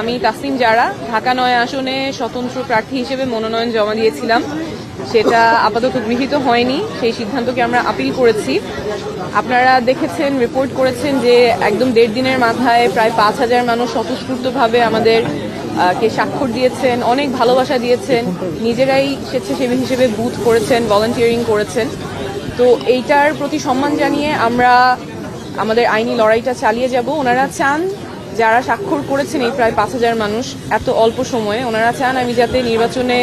আমি তাসিম জারা, ঢাকা নয় আসনে স্বতন্ত্র প্রার্থী হিসেবে মনোনয়ন জমা দিয়েছিলাম। সেটা আপাতত গৃহীত হয়নি, সেই সিদ্ধান্তকে আমরা আপিল করেছি। আপনারা দেখেছেন রিপোর্ট করেছেন যে একদম দেড় দিনের মাথায় প্রায় পাঁচ হাজার মানুষ স্বতঃস্ফূর্তভাবে আমাদের কে স্বাক্ষর দিয়েছেন, অনেক ভালোবাসা দিয়েছেন, নিজেরাই স্বেচ্ছাসেবী হিসেবে বুথ করেছেন ভলান্টিয়ারিং করেছেন। তো এইটার প্রতি সম্মান জানিয়ে আমরা আমাদের আইনি লড়াইটা চালিয়ে যাব। ওনারা চান যারা স্বাক্ষর করেছেন এই প্রায় পাঁচ হাজার মানুষ, এত অল্প সময়ে, ওনারা চান আমি যাতে নির্বাচনে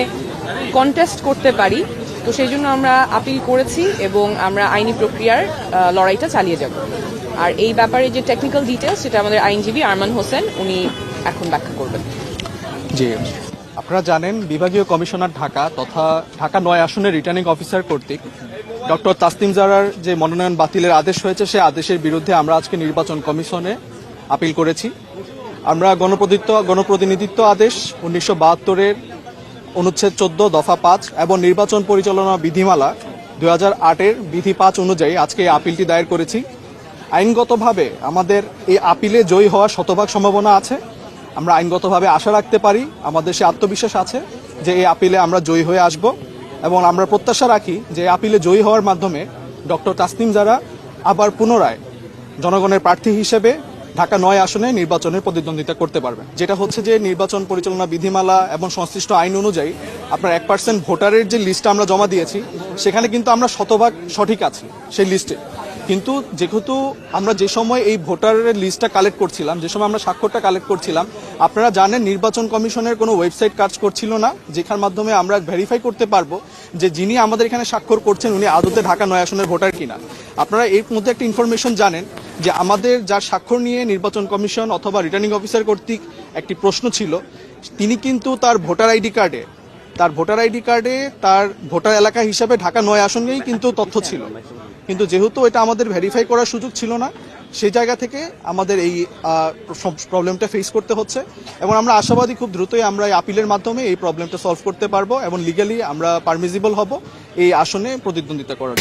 কন্টেস্ট করতে পারি। তো সেই জন্য আমরা আপিল করেছি এবং আমরা আইনি প্রক্রিয়ার লড়াইটা চালিয়ে যাব। আর এই ব্যাপারে যে টেকনিক্যাল ডিটেলস সেটা আমাদের আইনজীবী আরমান হোসেন, উনি এখন ব্যাখ্যা করবেন। জি। আপনারা জানেন, বিভাগীয় কমিশনার ঢাকা তথা ঢাকা নয় আসনের রিটার্নিং অফিসার কর্তৃক ডক্টর তাসতিম জারার যে মনোনয়ন বাতিলের আদেশ হয়েছে, সে আদেশের বিরুদ্ধে আমরা আজকে নির্বাচন কমিশনে আপিল করেছি। আমরা গণপ্রতিনিধিত্ব গণপ্রতিনিধিত্ব আদেশ উনিশশো বাহাত্তরের অনুচ্ছেদ চোদ্দ, দফা পাঁচ এবং নির্বাচন পরিচালনা বিধিমালা দু হাজার আটের বিধি পাঁচ অনুযায়ী আজকে এই আপিলটি দায়ের করেছি। আইনগতভাবে আমাদের এই আপিলে জয়ী হওয়ার শতভাগ সম্ভাবনা আছে। আমরা আইনগতভাবে আশা রাখতে পারি, আমাদের সে আত্মবিশ্বাস আছে যে এই আপিলে আমরা জয়ী হয়ে আসব এবং আমরা প্রত্যাশা রাখি যে এই আপিলে জয়ী হওয়ার মাধ্যমে ডক্টর তাসনিম যারা আবার পুনরায় জনগণের প্রার্থী হিসেবে ঢাকা নয় আসনে নির্বাচনের প্রতিদ্বন্দ্বিতা করতে পারবে। যেটা হচ্ছে যে নির্বাচন পরিচালনা বিধিমালা এবং সংশ্লিষ্ট আইন অনুযায়ী আপনার এক পার্সেন্ট ভোটারের যে লিস্টটা আমরা জমা দিয়েছি, সেখানে কিন্তু আমরা শতভাগ সঠিক আছি সেই লিস্টে কিন্তু যেহেতু আমরা যে সময় এই ভোটারের লিস্টটা কালেক্ট করছিলাম, যে সময় আমরা স্বাক্ষরটা কালেক্ট করছিলাম, আপনারা জানেন নির্বাচন কমিশনের কোনো ওয়েবসাইট কাজ করছিল না, যেখার মাধ্যমে আমরা ভেরিফাই করতে পারব যে যিনি আমাদের এখানে স্বাক্ষর করছেন, উনি আদতে ঢাকা নয় আসনের ভোটার কিনা। আপনারা এর মধ্যে একটা ইনফরমেশন জানেন যে আমাদের যার স্বাক্ষর নিয়ে নির্বাচন কমিশন অথবা রিটার্নিং অফিসার কর্তৃক একটি প্রশ্ন ছিল, তিনি কিন্তু তার ভোটার আইডি কার্ডে, তার ভোটার আইডি কার্ডে তার ভোটার এলাকা হিসাবে ঢাকা নয় আসনেই কিন্তু তথ্য ছিল। কিন্তু যেহেতু এটা আমাদের ভেরিফাই করার সুযোগ ছিল না সেই জায়গা থেকে আমাদের এই প্রবলেমটা ফেস করতে হচ্ছে। এবং আমরা আশাবাদী খুব দ্রুতই আমরা এই আপিলের মাধ্যমে এই প্রবলেমটা সলভ করতে পারব এবং লিগালি আমরা পারমিজিবল হব এই আসনে প্রতিদ্বন্দ্বিতা করার